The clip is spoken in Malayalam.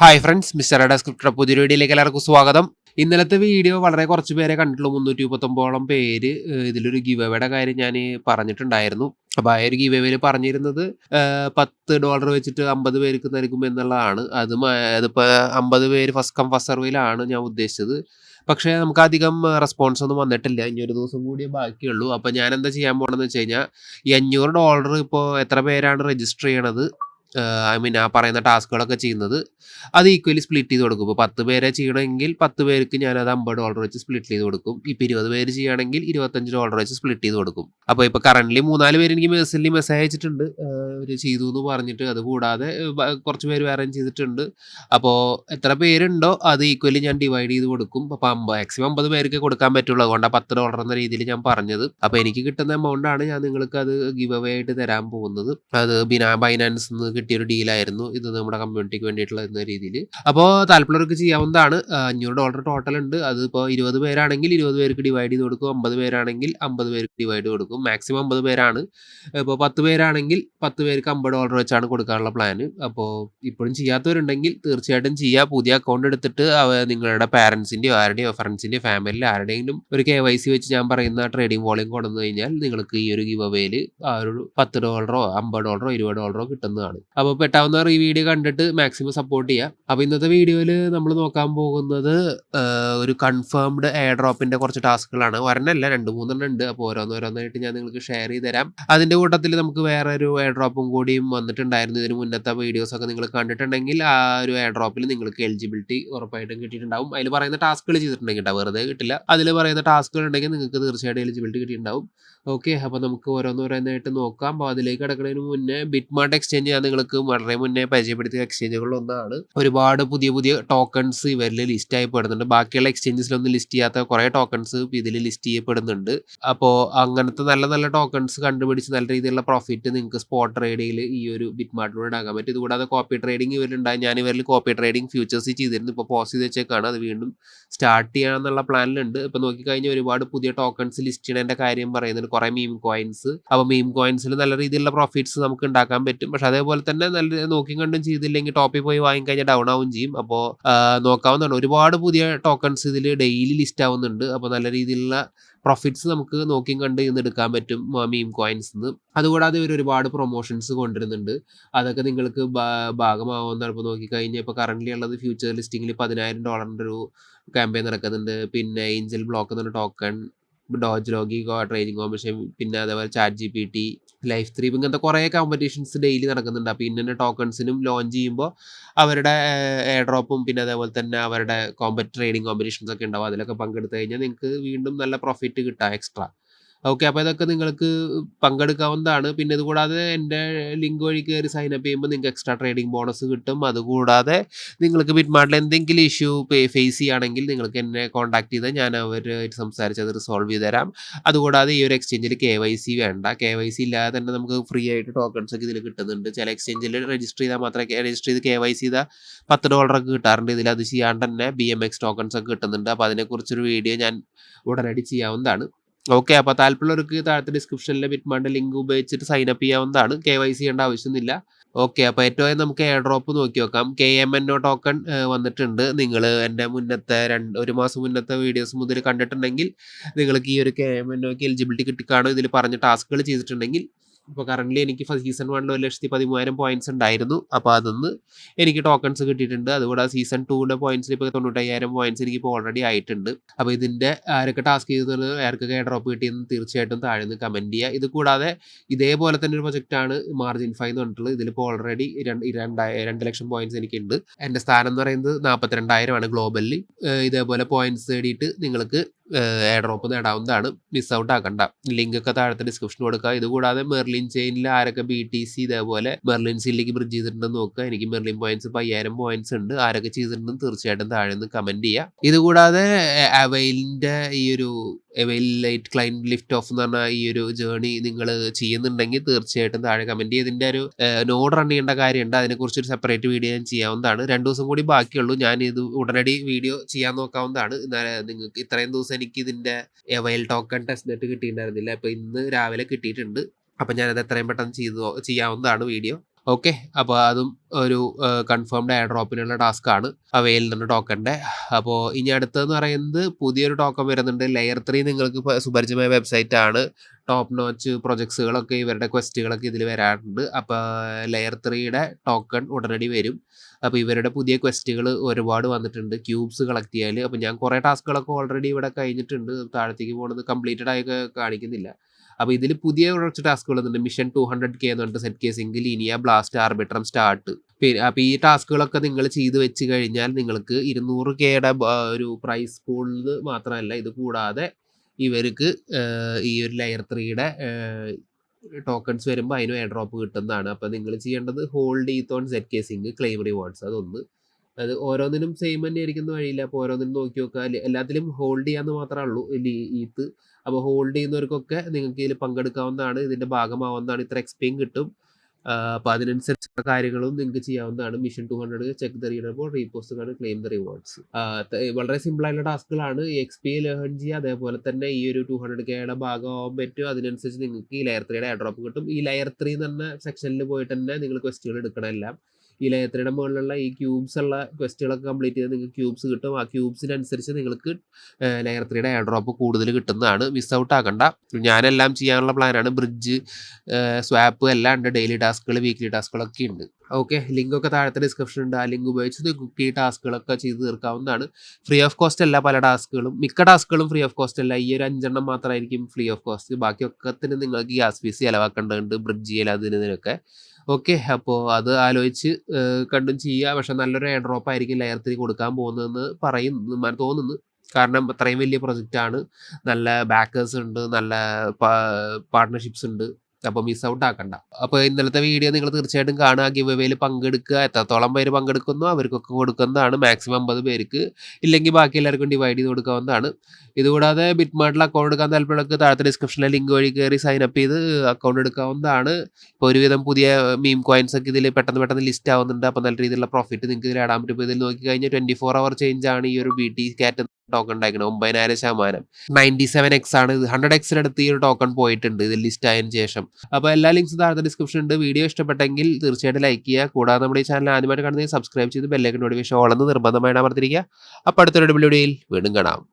ഹായ് ഫ്രണ്ട്സ് മിസ്റ്റർ ഡെസ്ക്രിപ്റ്റർ പുതിയ വീഡിയോയിലേക്ക് എല്ലാവർക്കും സ്വാഗതം. ഇന്നലത്തെ വീഡിയോ വളരെ കുറച്ച് പേരെ കണ്ടിട്ടുള്ളൂ. മുന്നൂറ്റി മുപ്പത്തൊമ്പതോളം പേര് ഇതിലൊരു ഗീവ് അവയുടെ കാര്യം ഞാൻ പറഞ്ഞിട്ടുണ്ടായിരുന്നു. അപ്പോൾ ആ ഒരു ഗീവ് പറഞ്ഞിരുന്നത് പത്ത് ഡോളർ വെച്ചിട്ട് അമ്പത് പേർക്ക് നൽകും എന്നുള്ളതാണ്. അത് അതിപ്പോൾ അമ്പത് പേര് ഫസ്റ്റ് കം ഫസ്റ്റ് സർവേയിലാണ് ഞാൻ ഉദ്ദേശിച്ചത്. പക്ഷേ നമുക്ക് അധികം റെസ്പോൺസ് ഒന്നും വന്നിട്ടില്ല. ഇനി ഒരു ദിവസം കൂടി ബാക്കിയുള്ളൂ. അപ്പോൾ ഞാൻ എന്താ ചെയ്യാൻ പോകണമെന്ന് വെച്ച് കഴിഞ്ഞാൽ ഈ അഞ്ഞൂറ് ഡോളർ ഇപ്പോൾ എത്ര പേരാണ് രജിസ്റ്റർ ചെയ്യണത്? ഐ മീൻ ആ പറയുന്ന ടാസ്കുകളൊക്കെ ചെയ്യുന്നത്. അത് ഈക്വലി സ്പ്ലിറ്റ് ചെയ്ത് കൊടുക്കും. ഇപ്പോൾ പത്ത് പേരെ ചെയ്യണമെങ്കിൽ പത്ത് പേർക്ക് ഞാനത് അമ്പത് ഡോളർ വെച്ച് സ്പ്ലിറ്റ് ചെയ്ത് കൊടുക്കും. ഇപ്പോൾ ഇരുപത് പേര് ചെയ്യുകയാണെങ്കിൽ ഇരുപത്തഞ്ച് ഡോളർ വെച്ച് സ്പ്ലിറ്റ് ചെയ്ത് കൊടുക്കും. അപ്പോൾ ഇപ്പോൾ കറന്റ്ലി മൂന്നാൽ പേര് എനിക്ക് മെസ്സേജിൽ മെസ്സേജ് അയച്ചിട്ടുണ്ട്. അവർ ചെയ്തു എന്ന് പറഞ്ഞിട്ട് അത് കൂടാതെ കുറച്ച് പേര് വേറെ ചെയ്തിട്ടുണ്ട്. അപ്പോൾ എത്ര പേരുണ്ടോ അത് ഈക്വലി ഞാൻ ഡിവൈഡ് ചെയ്ത് കൊടുക്കും. അപ്പോൾ അമ്പത് മാക്സിമം അമ്പത് പേർക്ക് കൊടുക്കാൻ പറ്റുള്ളൂ. അതുകൊണ്ടാണ് പത്ത് ഡോളർ എന്ന രീതിയിൽ ഞാൻ പറഞ്ഞത്. അപ്പോൾ എനിക്ക് കിട്ടുന്ന എമൗണ്ട് ആണ് ഞാൻ നിങ്ങൾക്ക് അത് ഗിവ് അവേ ആയിട്ട് തരാൻ പോകുന്നത്. അത് ബിനാ ബൈനാൻസ് നിന്ന് കിട്ടിയൊരു ഡീലായിരുന്നു ഇത് നമ്മുടെ കമ്മ്യൂണിറ്റിക്ക് വേണ്ടിയിട്ടുള്ള എന്ന രീതിയിൽ. അപ്പോൾ താല്പര്യമുള്ളവർക്ക് ചെയ്യാവുന്നതാണ്. അഞ്ഞൂറ് ഡോളർ ടോട്ടൽ ഉണ്ട്. അത് ഇപ്പോൾ ഇരുപത് പേരാണെങ്കിൽ ഇരുപത് പേർക്ക് ഡിവൈഡ് ചെയ്ത് കൊടുക്കും. അമ്പത് പേരാണെങ്കിൽ അമ്പത് പേർക്ക് ഡിവൈഡ് കൊടുക്കും. മാക്സിമം അമ്പത് പേരാണ്. ഇപ്പോൾ പത്ത് പേരാണെങ്കിൽ പത്ത് പേർക്ക് അമ്പത് ഡോളർ വെച്ചാണ് കൊടുക്കാനുള്ള പ്ലാൻ അപ്പോൾ ഇപ്പോഴും ചെയ്യാത്തവരുണ്ടെങ്കിൽ തീർച്ചയായിട്ടും ചെയ്യുക പുതിയ അക്കൗണ്ട് എടുത്തിട്ട് നിങ്ങളുടെ പാരൻസിന്റെയോ ആരുടെയോ ഫ്രണ്ട്സിന്റെയോ ഫാമിലിയിലെ ആരുടെയെങ്കിലും ഒരു കെ വൈ സി വെച്ച് ഞാൻ പറയുന്ന ട്രേഡിംഗ് വോളിയം കൊണ്ടുവന്നു കഴിഞ്ഞാൽ നിങ്ങൾക്ക് ഈ ഒരു ഗിവ് അവേയിൽ ആ ഒരു പത്ത് ഡോളറോ അമ്പത് ഡോളറോ ഇരുപത് ഡോളറോ കിട്ടുന്നതാണ്. അപ്പോൾ പെട്ടാവുന്നവർ ഈ വീഡിയോ കണ്ടിട്ട് മാക്സിമം സപ്പോർട്ട് ചെയ്യുക അപ്പോൾ ഇന്നത്തെ വീഡിയോയിൽ നമ്മൾ നോക്കാൻ പോകുന്നത് ഒരു കൺഫേംഡ് എയർ ഡ്രോപ്പിന്റെ കുറച്ച് ടാസ്കുകളാണ്. ഒരെണ്ണമല്ല രണ്ട് മൂന്നെണ്ണം ഉണ്ട്. അപ്പോൾ ഓരോന്നോരോന്നായിട്ട് ഞാൻ നിങ്ങൾക്ക് ഷെയർ ചെയ്ത് തരാം. അതിന്റെ കൂട്ടത്തിൽ നമുക്ക് വേറെ ഒരു എയർ ഡ്രോപ്പും കൂടിയും വന്നിട്ടുണ്ടായിരുന്നു. ഇതിന് മുന്നത്തെ വീഡിയോസൊക്കെ നിങ്ങൾ കണ്ടിട്ടുണ്ടെങ്കിൽ ആ ഒരു എയർ ഡ്രോപ്പിൽ നിങ്ങൾക്ക് എലിജിബിലിറ്റി ഉറപ്പായിട്ടും കിട്ടിയിട്ടുണ്ടാവും. അതിൽ പറയുന്ന ടാസ്കുകൾ ചെയ്തിട്ടുണ്ടെങ്കിൽ കേട്ടോ വെറുതെ കിട്ടില്ല. അതിൽ പറയുന്ന ടാസ്കുകൾ ഉണ്ടെങ്കിൽ നിങ്ങൾക്ക് തീർച്ചയായിട്ടും എലിജിബിലിറ്റി കിട്ടിയിട്ടുണ്ടാവും. ഓക്കെ അപ്പോൾ നമുക്ക് ഓരോന്നോരോന്നായിട്ട് നോക്കാം. അപ്പോൾ അതിലേക്ക് കിടക്കുന്നതിന് മുന്നേ ബിറ്റ്മാർട്ട് എക്സ്ചേഞ്ച് ഞാൻ നിങ്ങൾക്ക് വളരെ മുന്നേ പരിചയപ്പെടുത്തിയ എക്സ്ചേഞ്ചുകളിൽ ഒന്നാണ്. ഒരുപാട് പുതിയ പുതിയ ടോക്കൺസ് ഇവരിൽ ലിസ്റ്റ് ആയി ആയിപ്പെടുന്നുണ്ട് ബാക്കിയുള്ള എക്സ്ചേഞ്ചസിലൊന്നും ലിസ്റ്റ് ചെയ്യാത്ത കുറേ ടോക്കൺസ് ഇതിൽ ലിസ്റ്റ് ചെയ്യപ്പെടുന്നുണ്ട്. അപ്പോൾ അങ്ങനത്തെ നല്ല നല്ല ടോക്കൺസ് കണ്ടുപിടിച്ച് നല്ല രീതിയിലുള്ള പ്രോഫിറ്റ് നിങ്ങൾക്ക് സ്പോട്ട് ട്രേഡിങ്ങിൽ ഈ ഒരു ബിറ്റ് മാർട്ടിലൂടെ ഉണ്ടാക്കാൻ പറ്റും. ഇതുകൂടാതെ കോപ്പി ട്രേഡിംഗ് ഇവരുണ്ടായി ഞാൻ ഇവരിൽ കോപ്പി ട്രേഡിംഗ് ഫ്യൂച്ചേഴ്സ് ചെയ്തിരുന്നു. ഇപ്പോൾ പോസ് ചെയ്ത് വെച്ചേക്കാണ്. അത് വീണ്ടും സ്റ്റാർട്ട് ചെയ്യാനുള്ള പ്ലാനിലുണ്ട് ഇപ്പോൾ നോക്കിക്കഴിഞ്ഞാൽ ഒരുപാട് പുതിയ ടോക്കൺസ് ലിസ്റ്റ് ചെയ്യണതിന്റെ കാര്യം പറയുന്നുണ്ട്. കുറേ മീം കോയിൻസ് അപ്പോൾ മീം കോയിൻസിൽ നല്ല രീതിയിലുള്ള പ്രോഫിറ്റ്സ് നമുക്ക് ഉണ്ടാക്കാൻ പറ്റും. പക്ഷെ അതേപോലെ തന്നെ നല്ല നോക്കി കണ്ടും ചെയ്തില്ലെങ്കിൽ ടോപ്പിൽ പോയി വാങ്ങിക്കഴിഞ്ഞാൽ ഡൗൺ ആവും ചെയ്യും. അപ്പോൾ നോക്കാവുന്നതാണ്. ഒരുപാട് പുതിയ ടോക്കൺസ് ഇതിൽ ഡെയിലി ലിസ്റ്റ് ആവുന്നുണ്ട്. അപ്പോൾ നല്ല രീതിയിലുള്ള പ്രോഫിറ്റ്സ് നമുക്ക് നോക്കിയും കണ്ട് ഇന്ന് എടുക്കാൻ പറ്റും മീം കോയിൻസ് നിന്ന് അതുകൂടാതെ ഇവർ ഒരുപാട് പ്രൊമോഷൻസ് കൊണ്ടുവരുന്നുണ്ട്. അതൊക്കെ നിങ്ങൾക്ക് ഭാഗമാവുമെന്നാണ് ഇപ്പോൾ നോക്കിക്കഴിഞ്ഞാൽ ഇപ്പോൾ കറന്റ് ഉള്ളത് ഫ്യൂച്ചർ ലിസ്റ്റിങ്ങിൽ പതിനായിരം ഡോളറിന്റെ ഒരു ക്യാമ്പയിൻ നടക്കുന്നുണ്ട്. പിന്നെ ഏഞ്ചൽ ബ്ലോക്ക് എന്നൊരു token Doge Logi training competition പിന്നെ അതേപോലെ chat G P T life three ഇങ്ങനത്തെ കുറേ കോമ്പറ്റീഷൻസ് ഡെയിലി നടക്കുന്നുണ്ട്. അപ്പോൾ ഇന്ന ടോക്കൺസിനും ലോഞ്ച് ചെയ്യുമ്പോൾ അവരുടെ എയർ ഡ്രോപ്പും പിന്നെ അതേപോലെ തന്നെ അവരുടെ കോമ്പറ്റ് ട്രെയിനിങ് കോമ്പറ്റീഷൻസ് ഒക്കെ ഉണ്ടാവും. അതിലൊക്കെ പങ്കെടുത്തു കഴിഞ്ഞാൽ നിങ്ങൾക്ക് വീണ്ടും നല്ല പ്രോഫിറ്റ് കിട്ടാം എക്സ്ട്രാ ഓക്കെ അപ്പോൾ ഇതൊക്കെ നിങ്ങൾക്ക് പങ്കെടുക്കാവുന്നതാണ്. പിന്നെ ഇതുകൂടാതെ എന്റെ ലിങ്ക് വഴി കയറി സൈൻ അപ്പ് ചെയ്യുമ്പോൾ നിങ്ങൾക്ക് എക്സ്ട്രാ ട്രേഡിംഗ് ബോണസ് കിട്ടും. അതുകൂടാതെ നിങ്ങൾക്ക് ബിറ്റ്മാർട്ടിൽ എന്തെങ്കിലും ഇഷ്യൂ ഫേസ് ചെയ്യുകയാണെങ്കിൽ നിങ്ങൾക്ക് എന്നെ കോൺടാക്ട് ചെയ്താൽ ഞാൻ അവരുമായിട്ട് സംസാരിച്ച് അത് റിസോൾവ് ചെയ്ത് തരാം. അതുകൂടാതെ ഈ ഒരു എക്സ്ചേഞ്ചിൽ കെ വൈ സി വേണ്ട. കെ വൈ സി ഇല്ലാതെ തന്നെ നമുക്ക് ഫ്രീ ആയിട്ട് ടോക്കൺസ് ഒക്കെ ഇതിൽ കിട്ടുന്നുണ്ട്. ചില എക്സ്ചേഞ്ചിൽ രജിസ്റ്റർ ചെയ്താൽ മാത്രമേ രജിസ്റ്റർ ചെയ്ത് കെ വൈ സി ചെയ്താൽ പത്ത് ഡോളറൊക്കെ കിട്ടാറുണ്ട്. ഇതിൽ അത് ചെയ്യാണ്ട് തന്നെ ബി എം എക്സ് ടോക്കൺസ് ഒക്കെ കിട്ടുന്നുണ്ട്. അപ്പോൾ അതിനെക്കുറിച്ചൊരു വീഡിയോ ഞാൻ ഉടനടി ചെയ്യാവുന്നതാണ്. ഓക്കെ അപ്പോൾ താല്പര്യമുള്ളവർക്ക് താഴത്തെ ഡിസ്ക്രിപ്ഷനിലെ ബിറ്റ്മാന്റെ ലിങ്ക് ഉപയോഗിച്ചിട്ട് സൈൻ അപ്പ് ചെയ്യാവുന്നതാണ്. കെ വൈ സി ചെയ്യേണ്ട ആവശ്യമൊന്നുമില്ല ഓക്കെ അപ്പോൾ ഏറ്റവും നമുക്ക് എയർ ഡ്രോപ്പ് നോക്കി നോക്കാം K M N O token വന്നിട്ടുണ്ട്. നിങ്ങൾ എന്റെ മുന്നത്തെ രണ്ട് ഒരു മാസം മുന്നത്തെ വീഡിയോസ് മുതൽ കണ്ടിട്ടുണ്ടെങ്കിൽ നിങ്ങൾക്ക് ഈ ഒരു കെ എം എൻ ഒക്ക് എലിജിബിലിറ്റി കിട്ടിക്കാണോ. ഇതിൽ പറഞ്ഞ ടാസ്കുകൾ ചെയ്തിട്ടുണ്ടെങ്കിൽ ഇപ്പോൾ കറന്റ് എനിക്ക് സീസൺ വണ്ണിൽ ഒരു ലക്ഷത്തി പതിമൂവായിരം പോയിന്റ്സ് ഉണ്ടായിരുന്നു. അപ്പോൾ അതൊന്ന് എനിക്ക് ടോക്കൺസ് കിട്ടിയിട്ടുണ്ട്. അതുകൂടെ സീസൺ ടൂവിന്റെ പോയിന്റ്സിൽ ഇപ്പോൾ തൊണ്ണൂറ്റയ്യായിരം പോയിന്റ്സ് എനിക്ക് ഇപ്പോൾ ഓൾറെഡി ആയിട്ടുണ്ട്. അപ്പോൾ ഇതിന്റെ ആരൊക്കെ ടാസ്ക് ചെയ്തത് ആർക്കൊക്കെ ഡ്രോപ്പ് കിട്ടിയെന്ന് തീർച്ചയായിട്ടും താഴെ നിന്ന് കമന്റ് ചെയ്യുക ഇത് കൂടാതെ ഇതേപോലെ തന്നെ ഒരു പ്രൊജക്റ്റാണ് മാർജിൻ ഫൈവ് എന്ന് പറഞ്ഞിട്ടുള്ളത്. ഇതിലിപ്പോൾ ഓൾറെഡി രണ്ട് രണ്ടായി രണ്ട് ലക്ഷം പോയിന്റ്സ് എനിക്കുണ്ട്. എന്റെ സ്ഥാനം എന്ന് പറയുന്നത് നാൽപ്പത്തിരണ്ടായിരമാണ് ഗ്ലോബലിൽ ഇതേപോലെ പോയിന്റ്സ് നേടിയിട്ട് നിങ്ങൾക്ക് എയർ ഡ്രോപ്പ് നേടാവുന്നതാണ്. മിസ് ഔട്ട് ആക്കണ്ട. ലിങ്ക് ഒക്കെ താഴത്തെ ഡിസ്ക്രിപ്ഷൻ കൊടുക്കുക ഇതുകൂടാതെ മെർലിൻ ചെയിനിൽ ആരൊക്കെ ബി ടി സി ഇതേപോലെ മെർലിൻ സീലിലേക്ക് ബ്രിഡ്ജ് ചെയ്തിട്ടുണ്ടെന്ന് നോക്കുക. എനിക്ക് മെർലിൻ പോയിന്റ്സ് ഇപ്പോൾ അയ്യായിരം പോയിന്റ്സ് ഉണ്ട്. ആരൊക്കെ ചെയ്തിട്ടുണ്ടെന്ന് തീർച്ചയായിട്ടും താഴെ നിന്ന് കമന്റ് ചെയ്യുക ഇതുകൂടാതെ അവൈലിന്റെ ഈ ഒരു ലൈറ്റ് ക്ലൈൻ ലിഫ്റ്റ് ഓഫ് എന്ന് പറഞ്ഞ ഈ ഒരു ജേണി നിങ്ങൾ ചെയ്യുന്നുണ്ടെങ്കിൽ തീർച്ചയായിട്ടും താഴെ കമന്റ് ചെയ്തതിന്റെ ഒരു നോഡ് റൺ ചെയ്യേണ്ട കാര്യമുണ്ട്. അതിനെക്കുറിച്ച് ഒരു സെപ്പറേറ്റ് വീഡിയോ ഞാൻ ചെയ്യാവുന്നതാണ്. രണ്ട് ദിവസം കൂടി ബാക്കിയുള്ളൂ. ഞാൻ ഇത് ഉടനടി വീഡിയോ ചെയ്യാൻ നോക്കാവുന്നതാണ്. നിങ്ങൾക്ക് ഇത്രയും ദിവസം എനിക്ക് ഇതിന്റെ അവൈൽ ടോക്കൺ ടെസ്റ്റ് നെറ്റ് കിട്ടിയിട്ടുണ്ടായിരുന്നില്ല. അപ്പോൾ ഇന്ന് രാവിലെ കിട്ടിയിട്ടുണ്ട്. അപ്പം ഞാനത് എത്രയും പെട്ടെന്ന് ചെയ്തു ചെയ്യാവുന്നതാണ് വീഡിയോ ഓക്കെ അപ്പോൾ അതും ഒരു കൺഫേംഡ് എയർ ഡ്രോപ്പിനുള്ള ടാസ്ക്കാണ് അവയിൽ നിന്ന് ടോക്കന്റെ അപ്പോൾ ഇനി അടുത്തതെന്ന് പറയുന്നത് പുതിയൊരു ടോക്കൺ വരുന്നുണ്ട്. ലെയർ ത്രീ നിങ്ങൾക്ക് സുപരിചിതമായ വെബ്സൈറ്റ് ആണ്. ടോപ്പ് നോച്ച് പ്രൊജക്ട്സുകളൊക്കെ ഇവരുടെ ക്വസ്റ്റുകളൊക്കെ ഇതിൽ വരാറുണ്ട്. അപ്പോൾ ലെയർ ത്രീയുടെ ടോക്കൺ ഉടനടി വരും. അപ്പോൾ ഇവരുടെ പുതിയ ക്വസ്റ്റുകൾ ഒരുപാട് വന്നിട്ടുണ്ട്. ക്യൂബ്സ് കളക്ട് ചെയ്യാൻ അപ്പോൾ ഞാൻ കുറേ ടാസ്കുകളൊക്കെ ഓൾറെഡി ഇവിടെ കഴിഞ്ഞിട്ടുണ്ട്. താഴത്തേക്ക് പോകുന്നത് കംപ്ലീറ്റഡ് ആയി കാണിക്കുന്നില്ല. അപ്പോൾ ഇതിൽ പുതിയ കുറച്ച് ടാസ്കുകൾ വന്നിട്ടുണ്ട് മിഷൻ ടു ഹൺഡ്രഡ് കെ എന്ന് പറഞ്ഞിട്ട് set casing Linea Blast Arbitrum start പിന്നെ അപ്പോൾ ഈ ടാസ്കുകളൊക്കെ നിങ്ങൾ ചെയ്ത് വെച്ച് കഴിഞ്ഞാൽ നിങ്ങൾക്ക് ഇരുന്നൂറ് കെയുടെ ഒരു പ്രൈസ് പൂളിൽ മാത്രമല്ല ഇത് കൂടാതെ ഇവർക്ക് ഈ ഒരു ലെയർ ത്രീയുടെ ടോക്കൺസ് വരുമ്പോൾ അതിനും എയർ ഡ്രോപ്പ് കിട്ടുന്നതാണ്. അപ്പോൾ നിങ്ങൾ ചെയ്യേണ്ടത് ഹോൾഡ് ഈത്തോൺ സെറ്റ് കേസിംഗ് ക്ലെയിം റിവാർഡ്സ് അതൊന്ന്. അത് ഓരോന്നിനും സെയിം തന്നെ ആയിരിക്കുന്ന വഴിയില്ല. അപ്പോൾ ഓരോന്നിനും നോക്കി നോക്കുക. എല്ലാത്തിലും ഹോൾഡ് ചെയ്യാന്ന് മാത്രമേ ഉള്ളൂ. ഈത്ത് അപ്പോൾ ഹോൾഡ് ചെയ്യുന്നവർക്കൊക്കെ നിങ്ങൾക്ക് ഇതിൽ പങ്കെടുക്കാവുന്നതാണ് ഇതിന്റെ ഭാഗമാവുന്നതാണ് ഇത്ര എക്സ്പെയിൻ കിട്ടും. അപ്പോൾ അതിനനുസരിച്ചുള്ള കാര്യങ്ങളും നിങ്ങൾക്ക് ചെയ്യാവുന്നതാണ്. Mission two hundred check the readable repost claim the rewards വളരെ സിമ്പിൾ ആയിട്ടുള്ള ടാസ്കുകളാണ് എക്സ് പി ലേൺ ചെയ്യുക അതേപോലെ തന്നെ ഈ ഒരു ടു ഹൺഡ്രഡ് കെയുടെ ഭാഗമാവാൻ പറ്റും. അതിനനുസരിച്ച് നിങ്ങൾക്ക് ഈ ലെയർ ത്രീയുടെ എയർ കിട്ടും. ഈ ലെയർ ത്രീ എന്ന് പറഞ്ഞ സെക്ഷനിൽ പോയിട്ട് തന്നെ നിങ്ങൾ ക്വസ്റ്റുകൾ എടുക്കണം എല്ലാം ഈ ലെയർ ത്രീയുടെ മുകളിലുള്ള ഈ ക്യൂബ്സ് ഉള്ള ക്വസ്റ്റുകളൊക്കെ കംപ്ലീറ്റ് ചെയ്താൽ നിങ്ങൾക്ക് ക്യൂബ്സ് കിട്ടും. ആ ക്യൂബ്സിനനുസരിച്ച് നിങ്ങൾക്ക് ലെയർ ത്രീയുടെ എയർ ഡ്രോപ്പ് കൂടുതൽ കിട്ടുന്നതാണ്. മിസ് ഔട്ട് ആക്കണ്ട. ഞാനെല്ലാം ചെയ്യാനുള്ള പ്ലാനാണ് ബ്രിഡ്ജ് സ്വാപ്പ് എല്ലാം ഉണ്ട്. ഡെയിലി ടാസ്കുകൾ വീക്ക്ലി ടാസ്കുകളൊക്കെ ഉണ്ട്. ഓക്കെ ലിങ്ക് ഒക്കെ താഴത്തെ ഡിസ്ക്രിപ്ഷൻ ഉണ്ട്. ആ ലിങ്ക് ഉപയോഗിച്ച് നിങ്ങൾക്ക് ഈ ടാസ്കുകളൊക്കെ ചെയ്ത് തീർക്കാവുന്നതാണ്. ഫ്രീ ഓഫ് കോസ്റ്റ് അല്ല പല ടാസ്കുകളും മിക്ക ടാസ്കുകളും ഫ്രീ ഓഫ് കോസ്റ്റ് അല്ല. ഈ ഒരു അഞ്ചെണ്ണം മാത്രമായിരിക്കും ഫ്രീ ഓഫ് കോസ്റ്റ് ബാക്കിയൊക്കെ ബാക്കിയൊക്കത്തിന് നിങ്ങൾക്ക് ഗ്യാസ് ഫീസ് ചിലവാക്കേണ്ടതുണ്ട്. ബ്രിഡ്ജ് ചെയ്യൽ അതിനൊക്കെ ഓക്കെ അപ്പോൾ അത് ആലോചിച്ച് കണ്ടും ചെയ്യുക പക്ഷെ നല്ലൊരു എയർ ഡ്രോപ്പ് ആയിരിക്കും ലെയർ ത്രീ കൊടുക്കാൻ പോകുന്നതെന്ന് പറയുന്നു തോന്നുന്നു. കാരണം അത്രയും വലിയ പ്രൊജക്റ്റാണ് നല്ല ബാക്കേഴ്സ് ഉണ്ട് നല്ല പാർട്ട്ണർഷിപ്സ് ഉണ്ട്. അപ്പോൾ മിസ് ഔട്ട് ആക്കണ്ട. അപ്പോൾ ഇന്നലത്തെ വീഡിയോ നിങ്ങൾ തീർച്ചയായിട്ടും കാണുക ഗിവ് എവേയിൽ പങ്കെടുക്കുക എത്രത്തോളം പേര് പങ്കെടുക്കുന്നു അവർക്കൊക്കെ കൊടുക്കുന്നതാണ് മാക്സിമം അമ്പത് പേർക്ക്. ഇല്ലെങ്കിൽ ബാക്കി എല്ലാവർക്കും ഡിവൈഡ് ചെയ്ത് കൊടുക്കാവുന്നതാണ്. ഇതുകൂടാതെ ബിറ്റ് മാർട്ടിൽ അക്കൗണ്ട് എടുക്കാൻ താല്പര്യമുള്ളവർക്ക് താഴത്തെ ഡിസ്ക്രിപ്ഷനിലെ ലിങ്ക് വഴി കയറി സൈൻ അപ്പ് ചെയ്ത് അക്കൗണ്ട് എടുക്കാവുന്നതാണ്. ഇപ്പോൾ ഒരുവിധം പുതിയ മീം കോയിൻസ് ഒക്കെ ഇതിൽ പെട്ടെന്ന് പെട്ടെന്ന് ലിസ്റ്റ് ആവുന്നുണ്ട്. അപ്പോൾ നല്ല രീതിയിലുള്ള പ്രോഫിറ്റ് നിങ്ങൾക്ക് ഇതിൽ ഇടാൻ പറ്റും. ഇതിൽ നോക്കി കഴിഞ്ഞാൽ ട്വന്റി ഫോർ അവർ ചേഞ്ച് ആണ് ഈ ഒരു ബി ടി കാറ്റ് ടോക്കൺ ഉണ്ടായിരിക്കണം ഒമ്പതിനായിരം ശതമാനം. നയന്റി സെവൻ എക്സ് ആണ് ഹൺഡ്രഡ് എക്സിനടുത്ത് ഈ ഒരു ടോക്കൺ പോയിട്ടുണ്ട്. ഇത് ലിസ്റ്റ് ആയതിനു ശേഷം. അപ്പോൾ എല്ലാ ലിങ്ക്സും താഴത്തെ ഡിസ്ക്രിപ്ഷൻ ഉണ്ട്. വീഡിയോ ഇഷ്ടപ്പെട്ടെങ്കിൽ തീർച്ചയായിട്ടും ലൈക്ക് ചെയ്യുക. കൂടാതെ നമ്മുടെ ഈ ചാനൽ ആദ്യമായിട്ട് കാണുന്നത് സബ്സ്ക്രൈബ് ചെയ്ത് ബെല്ലേക്ക് നോട്ടിഫിക്കേഷൻ ഓളെന്ന് നിർബന്ധമായിട്ട് അമർത്തിരിക്കുക അപ്പോൾ അടുത്തൊരു വീഡിയോയിൽ വീണ്ടും കാണാം.